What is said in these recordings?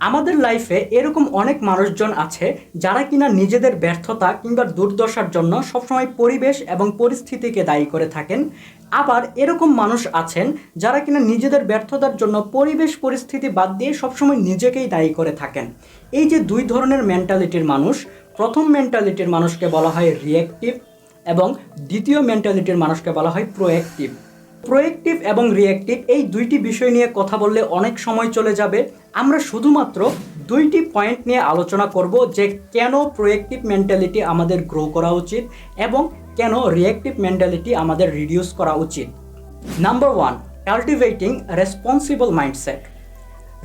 আমাদের লাইফে এরকম অনেক মানুষজন আছে যারা কিনা নিজেদের ব্যর্থতা কিংবা দুর্দশার জন্য সবসময় পরিবেশ এবং পরিস্থিতিকে দায়ী করে থাকেন। আবার এরকম মানুষ আছেন যারা কিনা নিজেদের ব্যর্থতার জন্য পরিবেশ, পরিস্থিতি বাদ দিয়ে সবসময় নিজেকেই দায়ী করে থাকেন। এই যে দুই ধরনের মেন্টালিটির মানুষ, প্রথম মেন্টালিটির মানুষকে বলা হয় রিয়েক্টিভ এবং দ্বিতীয় মেন্টালিটির মানুষকে বলা হয় প্রোয়েক্টিভ প্রোয়েক্টিভ এবং রিয়েক্টিভ এই দুইটি বিষয় নিয়ে কথা বললে অনেক সময় চলে যাবে। আমরা শুধুমাত্র দুইটি পয়েন্ট নিয়ে আলোচনা করব যে কেন প্রোয়েক্টিভ মেন্টালিটি আমাদের গ্রো করা উচিত এবং কেন রিয়েক্টিভ মেন্টালিটি আমাদের রিডিউস করা উচিত। Number one, cultivating responsible mindset.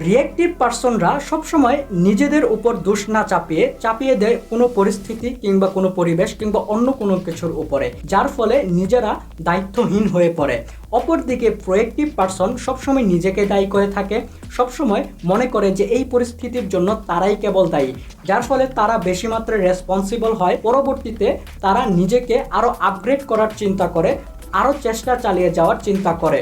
Reactive পার্সনরা সবসময় নিজেদের উপর দোষ না চাপিয়ে চাপিয়ে দেয় কোনো পরিস্থিতি কিংবা কোনো পরিবেশ কিংবা অন্য কোনো কিছুর উপরে, যার ফলে নিজেরা দায়িত্বহীন হয়ে পড়ে। অপরদিকে প্রোয়েক্টিভ পার্সন সবসময় নিজেকে দায়ী করে থাকে, সবসময় মনে করে যে এই পরিস্থিতির জন্য তারাই কেবল দায়ী, যার ফলে তারা বেশি মাত্রায় রেসপন্সিবল হয়। পরবর্তীতে তারা নিজেকে আরও আপগ্রেড করার চিন্তা করে আরও চেষ্টা চালিয়ে যাওয়ার চিন্তা করে।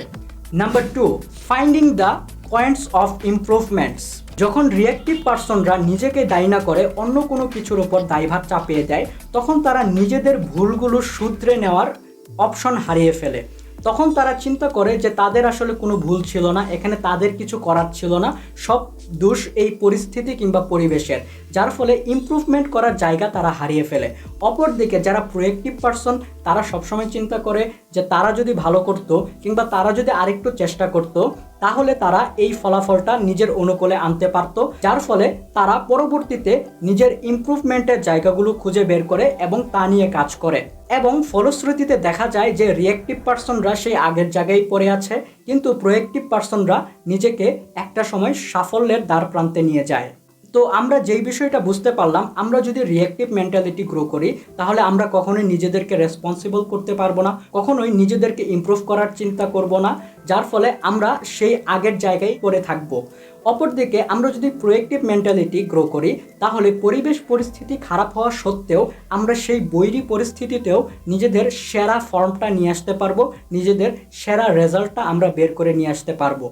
Number two finding the points of improvements যখন রিয়েক্টিভ পার্সনরা নিজেকে দায়ী না করে অন্য কোনো কিছুর উপর দায়ভার চাপিয়ে দেয়, তখন তারা নিজেদের ভুলগুলো শুধরে নেওয়ার অপশন হারিয়ে ফেলে। তখন তারা চিন্তা করে যে তাদের আসলে কোনো ভুল ছিল না, এখানে তাদের কিছু করার ছিল না। সব দোষ এই পরিস্থিতি কিংবা পরিবেশের, যার ফলে ইমপ্রুভমেন্ট করার জায়গা তারা হারিয়ে ফেলে। অপরদিকে যারা প্রোয়েক্টিভ পার্সন তারা সবসময় চিন্তা করে যে তারা যদি ভালো করতো কিংবা তারা যদি আরেকটু চেষ্টা করতো তাহলে তারা এই ফলাফলটা নিজের অনুকূলে আনতে পারত, যার ফলে তারা পরবর্তীতে নিজের ইম্প্রুভমেন্টের জায়গাগুলো খুঁজে বের করে এবং তা নিয়ে কাজ করে। এবং ফলশ্রুতিতে দেখা যায় যে রিয়েক্টিভ পার্সনরা সেই আগের জায়গায় পড়ে আছে, কিন্তু প্রোয়েক্টিভ পার্সনরা নিজেকে একটা সময় সাফল্যের দ্বার প্রান্তে নিয়ে যায়। তো আমরা যেই বিষয়টা বুঝতে পারলাম, আমরা যদি রিয়েক্টিভ মেন্টালিটি গ্রো করি, তাহলে আমরা কখনোই নিজেদেরকে রেসপন্সিবল করতে পারব না, কখনোই নিজেদেরকে ইমপ্রুভ করার চিন্তা করব না, যার ফলে আমরা সেই আগের জায়গায় পড়ে থাকব। অপরদিকে আমরা যদি প্রোয়েক্টিভ মেন্টালিটি গ্রো করি, তাহলে পরিবেশ পরিস্থিতি খারাপ হওয়া সত্ত্বেও আমরা সেই বৈরী পরিস্থিতিতেও নিজেদের সেরা ফর্মটা নিয়ে আসতে পারব, নিজেদের সেরা রেজাল্টটা আমরা বের করে নিয়ে আসতে পারব।